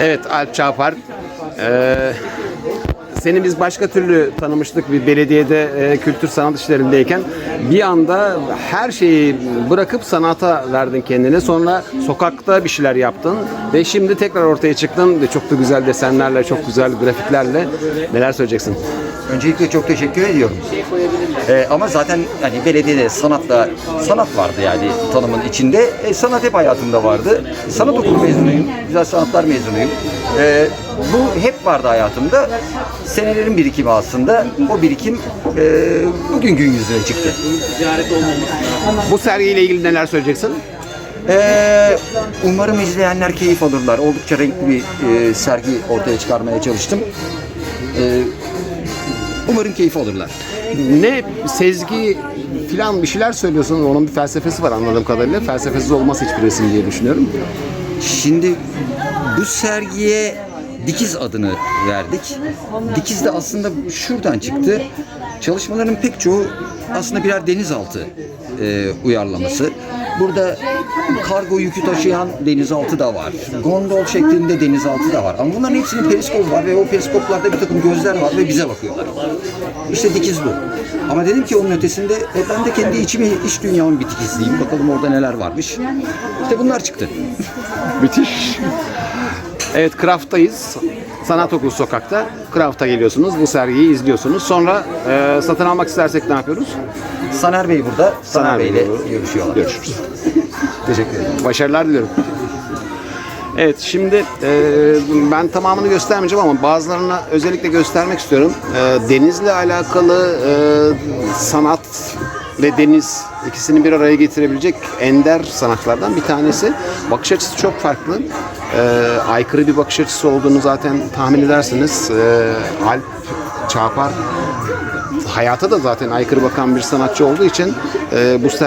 Evet Alp Çağpar. Ee, seni biz başka türlü tanımıştık bir belediyede e, kültür sanat işlerindeyken bir anda her şeyi bırakıp sanata verdin kendini. Sonra sokakta bir şeyler yaptın ve şimdi tekrar ortaya çıktın çok da güzel desenlerle, çok güzel grafiklerle neler söyleyeceksin? Öncelikle çok teşekkür ediyorum. Ee, ama zaten hani belediyede sanatla sanat vardı yani tanımın içinde. E, sanat hep hayatımda vardı. Sanat okulu mezunuyum. Güzel sanatlar mezunuyum. Ee, bu hep vardı hayatımda. Senelerin birikimi aslında. O birikim e, bugün gün yüzüne çıktı. Bu sergiyle ilgili neler söyleyeceksin? Ee, umarım izleyenler keyif alırlar. Oldukça renkli bir e, sergi ortaya çıkarmaya çalıştım. Ee, umarım keyif alırlar. Ne sezgi filan bir şeyler söylüyorsun. Onun bir felsefesi var anladığım kadarıyla. Felsefesiz olmaz hiçbir resim diye düşünüyorum. Şimdi bu sergiye Dikiz adını verdik. Dikiz de aslında şuradan çıktı. Çalışmaların pek çoğu aslında birer denizaltı e, uyarlaması. Burada kargo yükü taşıyan denizaltı da var. Gondol şeklinde denizaltı da var. Ama bunların hepsinin periskop var ve o periskoplarda bir takım gözler var ve bize bakıyorlar. İşte dikiz bu. Ama dedim ki onun ötesinde e, ben de kendi içimi, iç dünyamı bir dikizleyeyim. Bakalım orada neler varmış. İşte bunlar çıktı. Müthiş. Evet Craft'tayız. Sanat Okulu Sokak'ta. Craft'a geliyorsunuz. Bu sergiyi izliyorsunuz. Sonra e, satın almak istersek ne yapıyoruz? Saner Bey burada. Saner, Saner Bey ile görüşüyorlar. Görüşürüz. Teşekkür ederim. Başarılar diliyorum. Evet şimdi e, ben tamamını göstermeyeceğim ama bazılarını özellikle göstermek istiyorum. E, denizle alakalı e, sanat ve deniz ikisini bir araya getirebilecek ender sanatlardan bir tanesi. Bakış açısı çok farklı. E, aykırı bir bakış açısı olduğunu zaten tahmin edersiniz. E, Alp Çağpar hayata da zaten aykırı bakan bir sanatçı olduğu için e, bu sergi